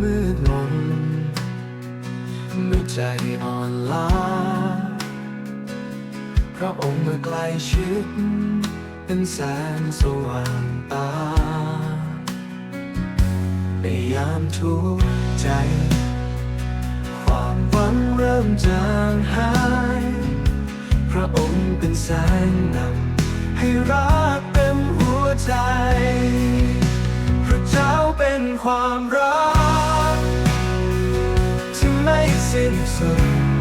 มืดมนเมื่อใจอ่อนล้าพระองค์เมื่อใกลชิด เป็นแสงสว่างตาในยามทุกข์ใจ ความหวังเริ่มจางหาย พระองค์เป็นแสงนำให้รักเต็มหัวใจ พระเจ้าเป็นความรัก in your soul.